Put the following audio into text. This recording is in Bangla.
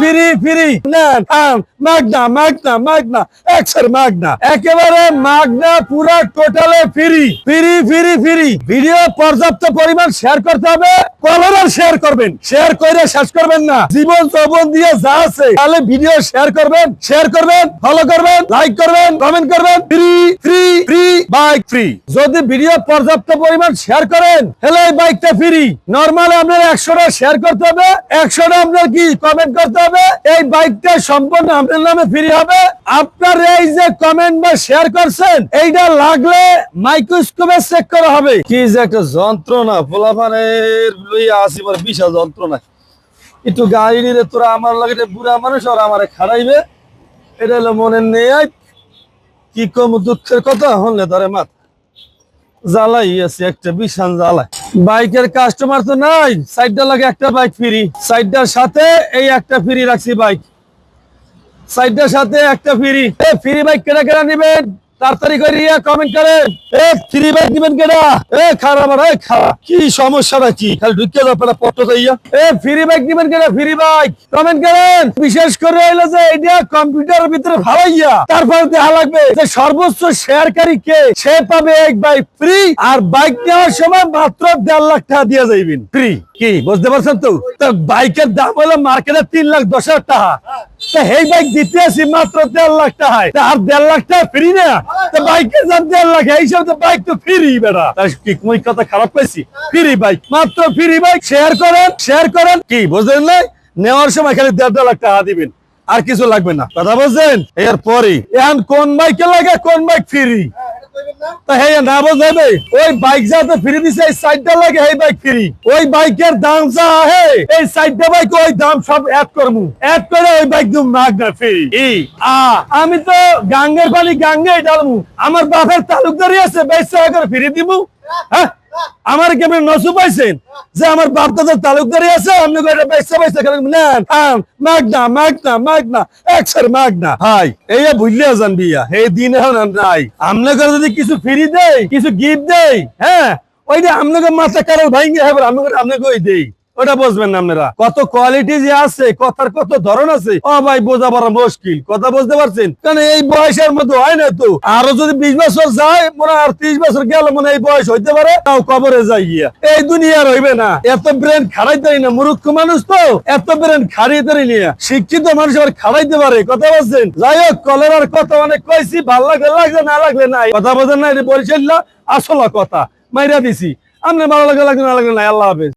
Free free. নেন আম, মাগনা মাগনা মাগনা। একসের মাগনা। একেবারে মাগনা পুরা টোটালে free. Free free free. Video পর্যাপ্ত পরিমাণ শেয়ার করতে হবে। কলরার শেয়ার করবেন। শেয়ার করে শেষ করবেন না। জীবন যৌবন দিয়ে যা আছে তাহলে ভিডিও শেয়ার করবেন শেয়ার করবেন ফলো করবেন লাইক করবেন কমেন্ট করবেন। Free free free bike free যদি ভিডিও পর্যাপ্ত পরিমাণ শেয়ার করেন তাহলে এই বাইকটা ফ্রি নর্মাল আপনার একশোটা শেয়ার করতে হবে। একশোটা আপনার কি? কমেন্ট করতে হবে, এই বাইকটা সম্পূর্ণ আপনার নামে ফ্রি হবে। আপনার এই যে কমেন্ট বা শেয়ার করছেন, এইটা লাগলে মাইক্রোস্কোপে চেক করা হবে। কি যে একটা যন্ত্রণা, পোলাপানের লইয়া আসি আমার বিশাল যন্ত্রণা। একটু গাড়ি নিলে তোরা আমার লাগে বুড়া মানুষ আর আমার খারাইবে এটা হলো মনে নেই কি কম দুঃখের কথা, হলে ধরে মাথা জ্বালাই আছে, একটা বিশাল জ্বালাই। বাইকের কাস্টমার তো নাই সাইডটা লাগে একটা বাইক ফ্রি সাইডটার সাথে এই একটা ফ্রি রাখছি বাইক সাইডটার সাথে একটা ফ্রি ফ্রি বাইক কেনা কেনা নিবেন? তাড়াতাড়ি কমেন্ট করেন। এ, ফ্রি কি বিশেষ করে যে এটা কম্পিউটারের ভিতরে ভালাইয়া তারপরে দেখা লাগবে যে, সর্বোচ্চ শেয়ারকারী কে? সে পাবে এক বাইক ফ্রি আর বাইক নেওয়ার সময় মাত্র দেড় লাখ টাকা দিয়ে যাইবেন। ফ্রি কি? বুঝতে পারছেন তো? বাইকের দাম হলো মার্কেটে তিন লাখ দশ হাজার টাকা। আর খারাপ পেয়েছি বাইক, মাত্র বাইক। শেয়ার করেন শেয়ার করেন। কি নেওয়ার সময় খালি দেড় লাখ টাকা দিবেন। আর কিছু লাগবে না। কথা বলছেন এরপরে এখন কোন বাইকে লাগে, কোন বাইক ফ্রি তা হে না বোঝাবে ওই বাইক যাতে ফ্রি দিছে এই সাইডটা লাগে এই বাইক ফ্রি ওই বাইকের দাম যা হে এই সাইডটা বাইক ওই দাম সব অ্যাড করমু। অ্যাড করে ওই বাইক দিম মাগনা ফ্রি ই। আ আমি তো গাঙ্গের পানি গাঙ্গে ডালমু। আমার বাপের তালুকদারি আছে বাইশ টাকা করে ফ্রি দিমু। হ্যাঁ? আমার কেমন নসু পাইছেন? যে আমার বাপ দাদার তালুকদারি আছে আপনি পয়সা পয়সা করে নেন। আম, মাগনা মাগনা মাগনা একসার মাগনা। হাই এই বুঝলে যান বিয়া এই দিন এখন নাই। আপনাকে যদি কিছু ফ্রি দেয় কিছু গিফট দেয় হ্যাঁ ওইটা আপনাকে মাথা কারও ভাইঙ্গে হবে আপনাকে আপনাকে ওই দেই। ওটা বুঝবেন না আপনারা। কত কোয়ালিটি যে আছে, কথার কত ধরন আছে, ও ভাই, বোঝা বড় মুশকিল। কথা বুঝতে পারছেন? কারণ এই বয়সের মধ্যে হয় না তো। আরও যদি বিশ বছর যায়, মনে আর ত্রিশ বছর গেল মনে এই বয়স হইতে পারে, তাও কবরে যাই গিয়া। এই দুনিয়ার হইবে না। এত ব্রেন খাড়াইতে না, মূর্খ মানুষ তো। এত ব্রেন খাড়িয়ে নিয়ে শিক্ষিত মানুষ আবার খাড়াইতে পারে, কথা বলছেন? যাই হোক, কলেরার কথা অনেক কইছি, ভালো লাগলে লাগছে না লাগলে নাই। কথা বলছেন না, এটা বলছিল আসল কথা। মাইরা দিছি। আপনি ভালো লাগলে লাগলে, না লাগলে নাই, আল্লাহ হাফেজ।